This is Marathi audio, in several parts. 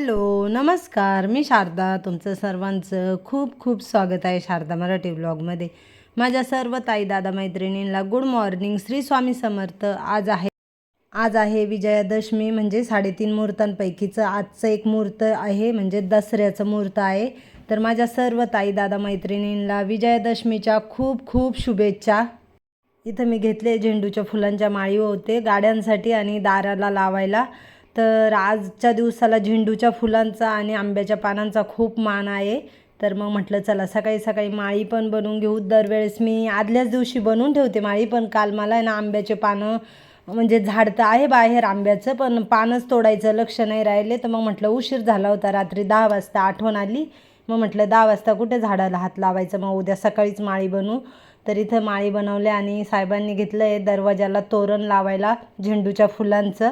हॅलो नमस्कार. मी शारदा तुमचं सर्वांचं खूप खूप स्वागत आहे शारदा मराठी ब्लॉगमध्ये. माझ्या सर्व ताई दादा मैत्रिणींना गुड मॉर्निंग. श्री स्वामी समर्थ. आज आहे आज आहे विजयादशमी म्हणजे साडेतीन मुहूर्तांपैकीचं आजचं एक मुहूर्त आहे म्हणजे दसऱ्याचं मुहूर्त आहे. तर माझ्या सर्व ताई दादा मैत्रिणींना विजयादशमीच्या खूप खूप शुभेच्छा. इथं मी घेतले झेंडूच्या फुलांच्या माळी होते गाड्यांसाठी आणि दाराला लावायला. तर आजच्या दिवसाला झेंडूच्या फुलांचा आणि आंब्याच्या पानांचा खूप मान आहे. तर मग म्हटलं चला सकाळी सकाळी माळी पण बनवून घेऊ. दरवेळेस मी आदल्याच दिवशी बनवून ठेवते माळी पण काल मला आहे ना आंब्याचे पानं म्हणजे झाड तर आहे बाहेर आंब्याचं पण पानच तोडायचं लक्ष नाही राहिले. तर मग म्हटलं उशीर झाला होता रात्री दहा वाजता आठवण आली. मग म्हटलं दहा वाजता कुठे झाडाला हात लावायचं? मग उद्या सकाळीच माळी बनवू. तर इथं माळी बनवले आणि साहेबांनी घेतलं आहे दरवाजाला तोरण लावायला झेंडूच्या फुलांचं.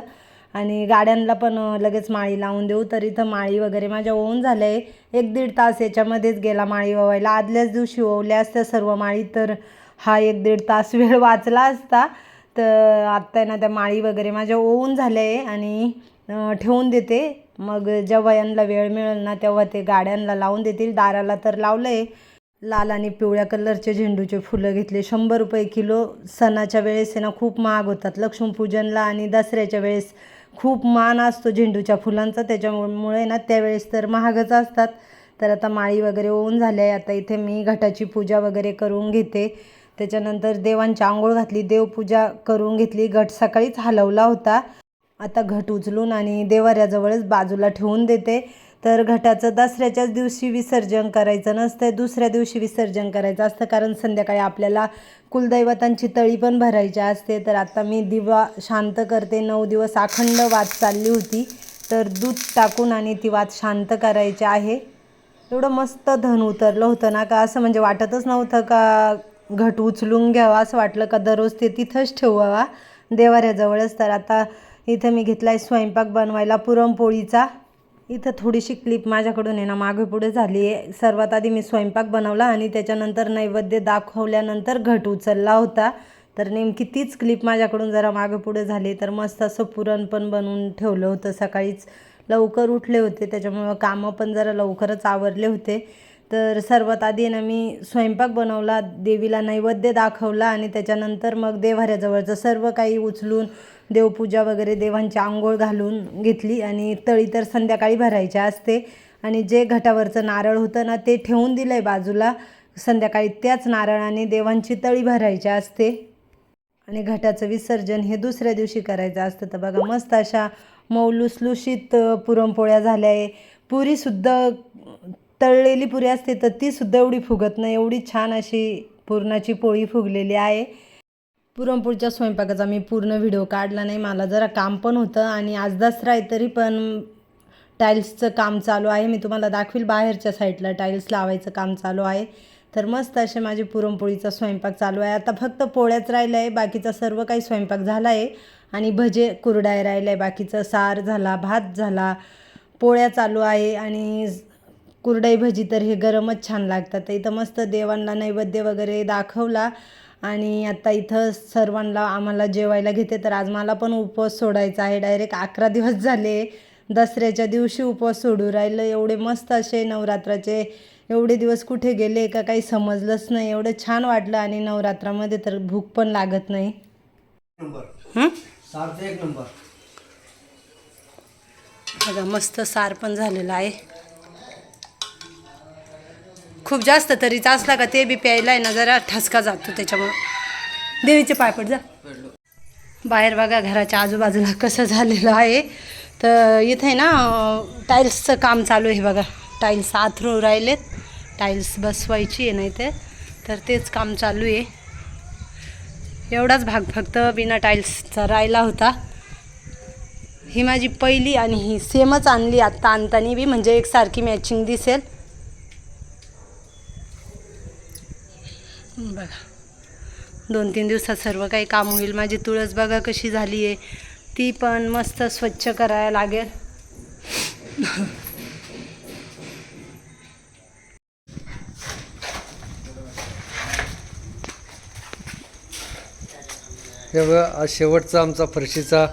आणि गाड्यांना पण लगेच माळी लावून देऊ. तर इथं माळी वगैरे माझ्या ओवून झालं आहे एक दीड तास याच्यामध्येच गेला माळी ओवायला. आदल्याच दिवशी ओवल्या असत्या सर्व माळी तर हा एक दीड तास वेळ वाचला असता. तर आत्ता आहे ना त्या माळी वगैरे माझ्या ओवून झाल्या आहे आणि ठेवून देते. मग जेव्हा यांना वेळ मिळेल ना तेव्हा ते गाड्यांना लावून देतील. दाराला तर लावलं आहे लाल आणि पिवळ्या कलरचे झेंडूचे फुलं घेतले. शंभर रुपये किलो सणाच्या वेळेस ना खूप महाग होतात. लक्ष्मीपूजनला आणि दसऱ्याच्या वेळेस खूप मान असतो झेंडूच्या फुलांचा. त्याच्यामुळे ना त्यावेळेस तर महागच असतात. तर आता माळी वगैरे ओवून झाल्या आहे. आता इथे मी घटाची पूजा वगैरे करून घेते. त्याच्यानंतर देवांची आंघोळ घातली. देवपूजा करून घेतली. घट सकाळीच हलवला होता. आता घट उचलून आणि देवाऱ्याजवळच बाजूला ठेवून देते. तर घटाचं दसऱ्याच्याच दिवशी विसर्जन करायचं नसतं दुसऱ्या दिवशी विसर्जन करायचं असतं कारण संध्याकाळी आपल्याला कुलदैवतांची तळी पण भरायची असते. तर आता मी दिवा शांत करते. नऊ दिवस अखंड वात चालली होती तर दूध टाकून आणि ती वात शांत करायची आहे. एवढं मस्त धन उतरलं होतं ना का? असं म्हणजे वाटतच नव्हतं का घट उचलून घ्यावा? असं वाटलं का दररोज ते तिथंच ठेवावा? देवाऱ्याजवळच. तर आता इथं मी घेतला आहे स्वयंपाक बनवायला पुरणपोळीचा. इथं थोडीशी क्लिप माझ्याकडून आहे ना मागे पुढे झाली आहे. सर्वात आधी मी स्वयंपाक बनवला आणि त्याच्यानंतर नैवेद्य दाखवल्यानंतर घट उचलला होता. तर नेमकी तीच क्लिप माझ्याकडून जरा मागे पुढे झाली. तर मस्त असं पुरण पण बनवून ठेवलं होतं. सकाळीच लवकर उठले होते. त्याच्यामुळं कामं पण जरा लवकरच आवरले होते. तर सर्वात आधी ना मी स्वयंपाक बनवला देवीला नैवेद्य दाखवला आणि त्याच्यानंतर मग देवाऱ्याजवळचं सर्व काही उचलून देवपूजा वगैरे देवांची आंघोळ घालून घेतली आणि तळी तर संध्याकाळी भरायची असते. आणि जे घटावरचं नारळ होतं ना ते ठेवून दिलं आहे बाजूला. संध्याकाळी त्याच नारळाने देवांची तळी भरायची असते. आणि घटाचं विसर्जन हे दुसऱ्या दिवशी करायचं असतं. तर बघा मस्त अशा मौलुसलुशीत पुरणपोळ्या झाल्या आहे पुरीसुद्धा तळलेली पुरी असते तर तीसुद्धा एवढी फुगत नाही. एवढी छान अशी पुरणाची पोळी फुगलेली आहे. पुरणपोळीच्या स्वयंपाकाचा मी पूर्ण व्हिडिओ काढला नाही. मला जरा काम पण होतं आणि आज दसरा आहे तरी पण टाईल्सचं काम चालू आहे. मी तुम्हाला दाखवील बाहेरच्या साईडला टाईल्स लावायचं काम चालू आहे. तर मस्त असे माझे पुरणपोळीचा स्वयंपाक चालू आहे. आता फक्त पोळ्याच राहिलं आहे बाकीचा सर्व काही स्वयंपाक झाला आहे आणि भजे कुरडाय राहिलं आहे बाकीचं सार झाला भात झाला पोळ्या चालू आहे. आणि कुरडाई भजी तर हे गरमच छान लागतात. तर इथं मस्त देवांना नैवेद्य वगैरे दाखवला. आणि आता इथं सर्वांना आम्हाला जेवायला घेते तर आज मला पण उपवास सोडायचा आहे. डायरेक्ट अकरा दिवस झाले दसऱ्याच्या दिवशी उपवास सोडू राहिलं. एवढे मस्त असे नवरात्राचे एवढे दिवस कुठे गेले का काही समजलंच नाही. एवढं छान वाटलं आणि नवरात्रामध्ये तर भूक पण लागत नाही. बघा मस्त सार पण झालेलं आहे. खूप जास्त तरीच असला का ते बी प्यायला आहे ना जरा ठसका जातो त्याच्यामुळं. देवीचे पाय पड जा. बाहेर बघा घराच्या आजूबाजूला कसं झालेलं आहे. तर इथे ना टाईल्सचं काम चालू आहे बघा. टाईल्स आथरू राहिलेत. टाईल्स बसवायची आहे नाही ते तर तेच काम चालू आहे. एवढाच भाग फक्त बिना टाईल्सचा राहिला होता. ही माझी पहिली आणि ही सेमच आणली आत्ता आणताना बी म्हणजे एकसारखी मॅचिंग दिसेल. बघा. दोन तीन दिवसात सर्व काही काम होईल. माझी तुळस बघा कशी झाली आहे ती पण मस्त स्वच्छ करायला लागेल. हे बघा आज शेवटचा आमचा फरशीचा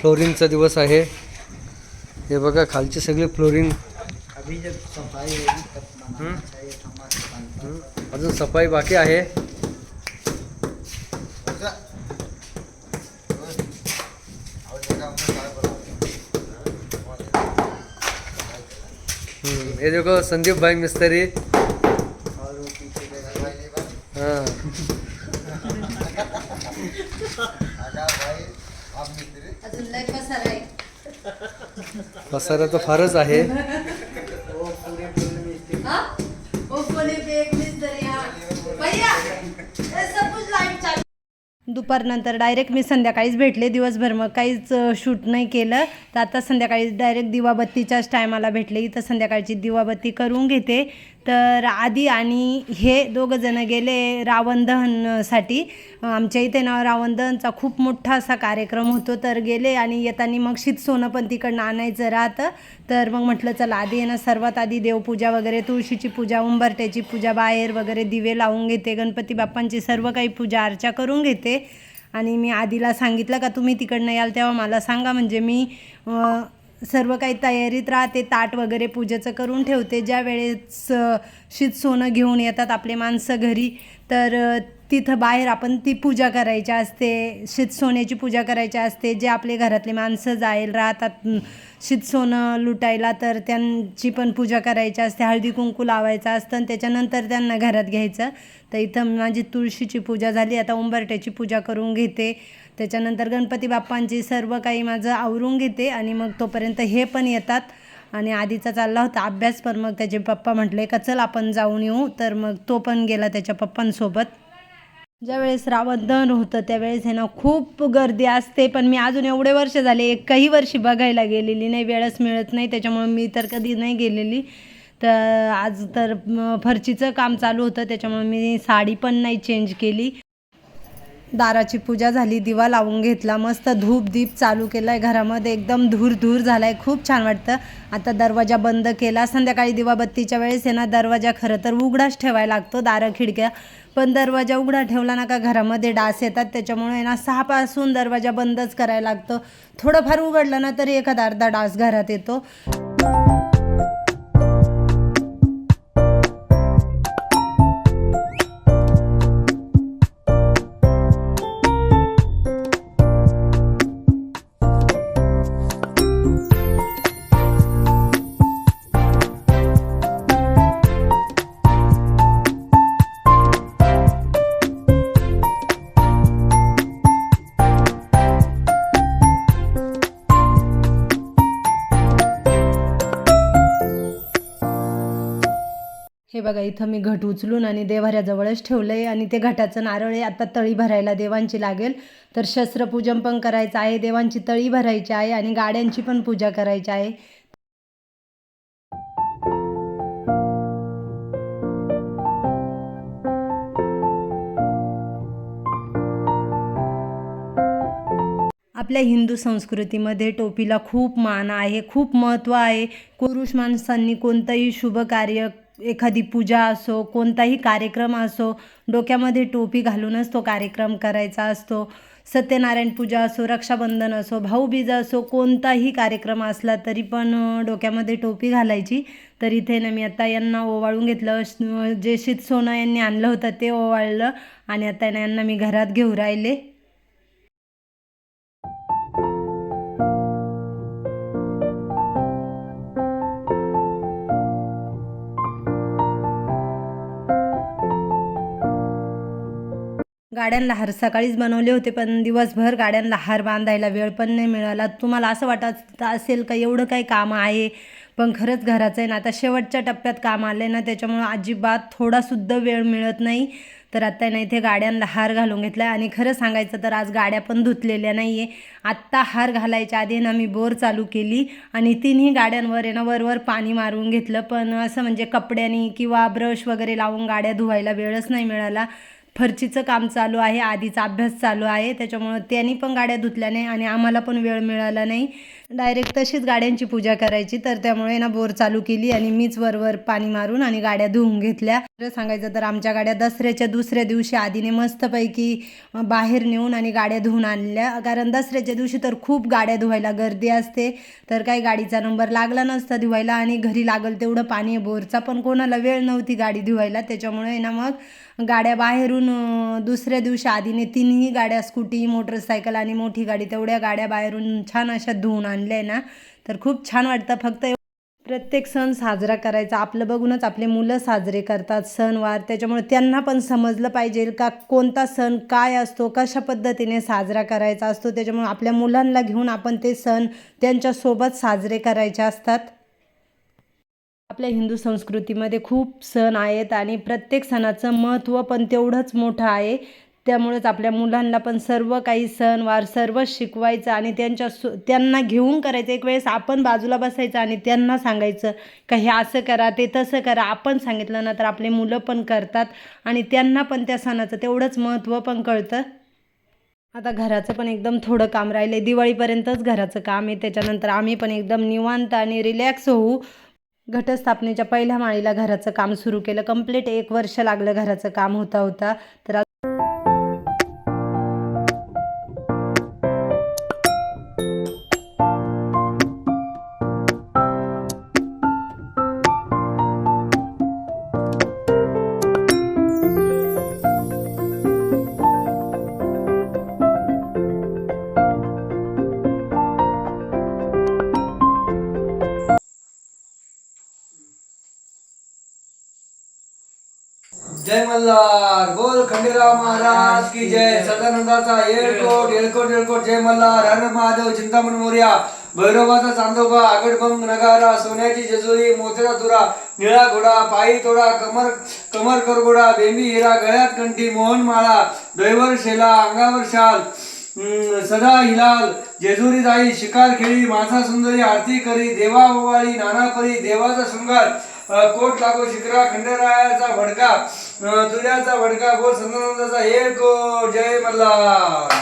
फ्लोरिंगचा दिवस आहे. हे बघा खालचे सगळे फ्लोरिंग. अजून सफाई बाकी आहे. ये देखो संदीप भाई मिस्त्री. हाँ. पसारा तर फारच आहे. दुपारनंतर डायरेक्ट मी संध्याकाळीच भेटले. दिवसभर मग काहीच शूट नाही केलं. तर आता संध्याकाळी डायरेक्ट दिवाबत्तीच्याच टायमाला भेटले. इथं संध्याकाळची दिवाबत्ती करून घेते. तर आधी आणि हे दोघंजणं गेले रावण दहनसाठी आमच्या इथे ना रावण दहनचा खूप मोठा असा कार्यक्रम होतो. तर गेले आणि येताना मग शीत सोनं पण तिकडनं आणायचं राहतं. तर मग म्हटलं चला आधी आहे ना सर्वात आधी देवपूजा वगैरे तुळशीची पूजा उंबरट्याची पूजा बाहेर वगैरे दिवे लावून घेते गणपती बाप्पांची सर्व काही पूजा अर्चा करून घेते. आणि मी आधीला सांगितलं का तुम्ही तिकडनं याल तेव्हा मला सांगा म्हणजे मी सर्व काही तयारीत राहते ताट वगैरे पूजेचं करून ठेवते. ज्या वेळेस शीत सोनं घेऊन येतात आपले माणसं घरी तर तिथं बाहेर आपण ती पूजा करायची असते शीत सोन्याची पूजा करायची असते जे आपले घरातले माणसं जाईल राहतात शीत सोनं लुटायला तर त्यांची पण पूजा करायची असते हळदी कुंकू लावायचं असतं आणि त्याच्यानंतर त्यांना घरात घ्यायचं. तर इथं माझी तुळशीची पूजा झाली आता उंबरट्याची पूजा करून घेते. त्याच्यानंतर गणपती बाप्पांची सर्व काही माझं आवरून घेते आणि मग तोपर्यंत हे पण येतात. आणि आधीचा चालला होता अभ्यास पण मग त्याचे पप्पा म्हटले का चल आपण जाऊन येऊ. तर मग तो पण गेला त्याच्या पप्पांसोबत. ज्यावेळेस रावण दहन होतं त्यावेळेस आहे ना खूप गर्दी असते. पण मी अजून एवढे वर्ष झाले एकही वर्षी बघायला गेलेली नाही. वेळच मिळत नाही. त्याच्यामुळे मी तर कधी नाही गेलेली. तर आज तर फरचीचं फरशीचं काम चालू होतं. त्याच्यामुळे मी साडी पण नाही चेंज केली. दाराची पूजा झाली. दिवा लावून घेतला. मस्त धूप दीप चालू केला आहे घरामध्ये. एकदम धूर धूर झाला आहे खूप छान वाटतं. आता दरवाजा बंद केला. संध्याकाळी दिवाबत्तीच्या वेळेस आहे ना दरवाजा खरं तर उघडाच ठेवायला लागतो. दारं खिडक्या पण दरवाजा उघडा ठेवला ना का घरामध्ये डास येतात त्याच्यामुळे ना सहापासून दरवाजा बंदच करायला लागतो. थोडंफार उघडलं ना तरी एखादा अर्धा डास घरात येतो. हे बघा इथं मी घट उचलून आणि देवाऱ्याजवळच ठेवलं आहे आणि ते घटाचं नारळ आहे. आता तळी भरायला देवांची लागेल. तर शस्त्रपूजन पण करायचं आहे. देवांची तळी भरायची आहे आणि गाड्यांची पण पूजा करायची आहे. आपल्या हिंदू संस्कृतीमध्ये टोपीला खूप मान आहे खूप महत्त्व आहे. पुरुष माणसांनी कोणतंही शुभ कार्य एखादी पूजा असो कोणताही कार्यक्रम असो डोक्यामध्ये टोपी घालूनच तो कार्यक्रम करायचा असतो. सत्यनारायण पूजा असो रक्षाबंधन असो भाऊबीज असो कोणताही कार्यक्रम असला तरी पण डोक्यामध्ये टोपी घालायची. तर इथे ना मी आता यांना ओवाळून घेतलं. जे शीत सोनं यांनी आणलं होतं ते ओवाळलं आणि आता यांना मी घरात घेऊ राहिले. गाड्यांना हार सकाळीच बनवले होते पण दिवसभर गाड्यांना हार बांधायला वेळ पण नाही मिळाला. तुम्हाला असं वाटत असेल का एवढं काही काम आहे? पण खरंच घराचं आहे ना आता शेवटच्या टप्प्यात काम आलं आहे ना त्याच्यामुळं अजिबात थोडासुद्धा वेळ मिळत नाही. तर आत्ता ना इथे गाड्यांना हार घालून घेतला आहे आणि खरं सांगायचं तर आज गाड्या पण धुतलेल्या नाही आहे आत्ता हार घालायच्या आधी ना मी बोर चालू केली आणि तिन्ही गाड्यांवर आहे ना वरवर पाणी मारून घेतलं. पण असं म्हणजे कपड्यानी किंवा ब्रश वगैरे लावून गाड्या धुवायला वेळच नाही मिळाला. फरशीचं काम चालू आहे आधीचा अभ्यास चालू आहे. त्याच्यामुळं त्यांनी पण गाड्या धुतल्या नाही आणि आम्हाला पण वेळ मिळाला नाही. डायरेक्ट तशीच गाड्यांची पूजा करायची. तर त्यामुळे ना बोर चालू केली आणि मीच वरवर पाणी मारून आणि गाड्या धुवून घेतल्या. खरं सांगायचं तर आमच्या गाड्या दसऱ्याच्या दुसऱ्या दिवशी आधीने मस्तपैकी बाहेर नेऊन आणि गाड्या धुवून आणल्या. कारण दसऱ्याच्या दिवशी तर खूप गाड्या धुवायला गर्दी असते. तर काही गाडीचा नंबर लागला नसता धुवायला आणि घरी लागल तेवढं पाणी आहे बोरचा. पण कोणाला वेळ नव्हती गाडी धुवायला. त्याच्यामुळे ना मग गाड्या बाहेरून दुसऱ्या दिवशी आधीने तिन्ही गाड्या स्कूटी मोटरसायकल आणि मोठी गाडी तेवढ्या गाड्या बाहेरून छान अशा धुवून आणल्या ना तर खूप छान वाटतं. फक्त प्रत्येक सण साजरा करायचा. आपलं बघूनच आपले मुलं साजरे करतात सणवार. त्याच्यामुळे त्यांना पण समजलं पाहिजे का कोणता सण काय असतो कशा पद्धतीने साजरा करायचा असतो. त्याच्यामुळे आपल्या मुलांना घेऊन आपण ते सण त्यांच्यासोबत साजरे करायचे असतात. आपल्या हिंदू संस्कृतीमध्ये खूप सण आहेत आणि प्रत्येक सणाचं महत्त्व पण तेवढंच मोठं आहे. त्यामुळेच आपल्या मुलांना पण सर्व काही सणवार सर्व शिकवायचं आणि त्यांच्या सु त्यांना घेऊन करायचं. एक वेळेस आपण बाजूला बसायचं आणि त्यांना सांगायचं का हे असं करा ते तसं करा. आपण सांगितलं ना तर आपले मुलं पण करतात आणि त्यांना पण त्या सणाचं तेवढंच महत्त्व पण कळतं. आता घराचं पण एकदम थोडं काम राहिलं आहे दिवाळीपर्यंतच घराचं काम आहे. त्याच्यानंतर आम्ही पण एकदम निवांत आणि रिलॅक्स होऊ. घटस्थापनेच्या पहिल्या माळीला घराचं काम सुरू केलं. कंप्लीट एक वर्ष लागलं घराचं काम होता होता. तर जय मल्हार बोल खंडेराव महाराज की जय. सदानंदाचा येळकोट येळकोट येळकोट. जय मल्हार हर महादेव चिंतामण मोर्या. भैरोबाचा चांदोबा आगडभंग नगारा सोन्याची जेजुरी मोत्याचा तुरा निळा घोडा पायी तोडा कमर कमर करगोडा बेंबी हिरा गळ्यात कंठी मोहन माळा दैवर शेला अंगावर शाल सदा हिलाल जेजुरी जाई शिकार खेळी माझा सुंदरी आरती करी देवा ओवाळी नाना परी देवाचा शृंगार. कोट लागो शिकरा खंडेरायाचा भडका तुझ्याचा भडका बोल संतानंदाचा हे कोट जय मल्हार.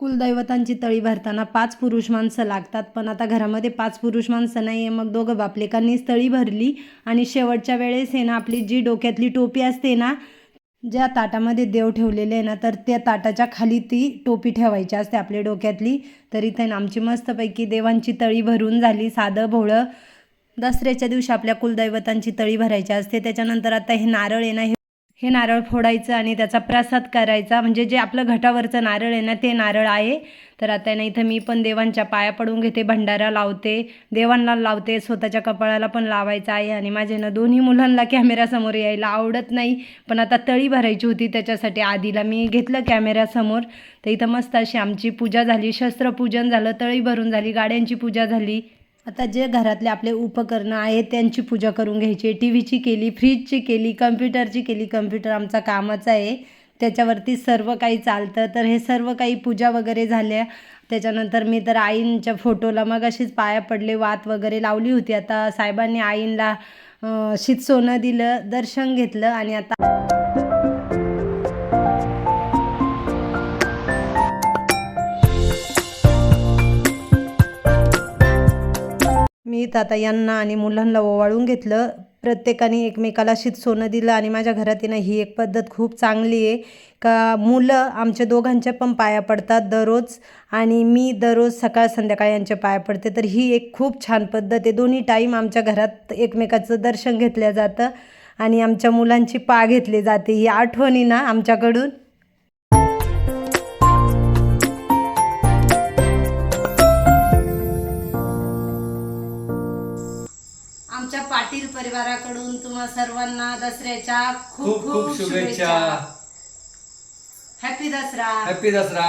कुलदैवतांची तळी भरताना पाच पुरुष माणसं लागतात पण आता घरामध्ये पाच पुरुष माणसं नाही आहे मग दोघं बापलेकांनीच तळी भरली आणि शेवटच्या वेळेस हे ना आपली जी डोक्यातली टोपी असते ना ज्या ताटामध्ये देव ठेवलेले आहे ना तर त्या ताटाच्या खाली ती टोपी ठेवायची असते आपल्या डोक्यातली. तर इथे ना आमची मस्तपैकी देवांची तळी भरून झाली साधं भोळं. दसऱ्याच्या दिवशी आपल्या कुलदैवतांची तळी भरायची असते. त्याच्यानंतर आता हे नारळ आहे ना हे हे नारळ फोडायचं आणि त्याचा प्रसाद करायचा. म्हणजे जे आपलं घटावरचं नारळ आहे ना ते नारळ आहे. तर आता ना इथं मी पण देवांच्या पाया पडून घेते भंडारा लावते. देवांना लावते स्वतःच्या कपाळाला पण लावायचं आहे. आणि माझ्या ना दोन्ही मुलांना कॅमेऱ्यासमोर यायला आवडत नाही. पण आता तळी भरायची होती त्याच्यासाठी आधीला मी घेतलं कॅमेऱ्यासमोर तर इथं मस्त अशी आमची पूजा झाली. शस्त्रपूजन झालं तळी भरून झाली गाड्यांची पूजा झाली. आता जे घरातले आपले उपकरणं आहेत त्यांची पूजा करून घ्यायची टी व्हीची केली फ्रीजची केली कम्प्युटरची केली. कम्प्युटर आमचा कामाचा आहे. त्याच्यावरती सर्व काही चालतं. तर हे सर्व काही पूजा वगैरे झाल्या. त्याच्यानंतर मी तर आईंच्या फोटोला मग अशीच पाया पडले वात वगैरे लावली होती. आता साहेबांनी आईंला शीत सोनं दिलं दर्शन घेतलं आणि आता मी तर आता यांना आणि मुलांना ओवाळून घेतलं. प्रत्येकाने एकमेकाला शीत सोनं दिलं आणि माझ्या घरात ही एक पद्धत खूप चांगली आहे. का मुलं आमच्या दोघांच्या पण पाया पडतात दररोज आणि मी दररोज सकाळ संध्याकाळ यांच्या पाया पडते. तर ही एक खूप छान पद्धत आहे. दोन्ही टाईम आमच्या घरात एकमेकाचं दर्शन घेतलं जातं आणि आमच्या मुलांची पा घेतली जाते. ही आठवणी ना आमच्याकडून. परिवाराकडून तुम्हा सर्वांना दसऱ्याच्या खूप खूप शुभेच्छा. हॅपी दसरा. हॅपी दसरा.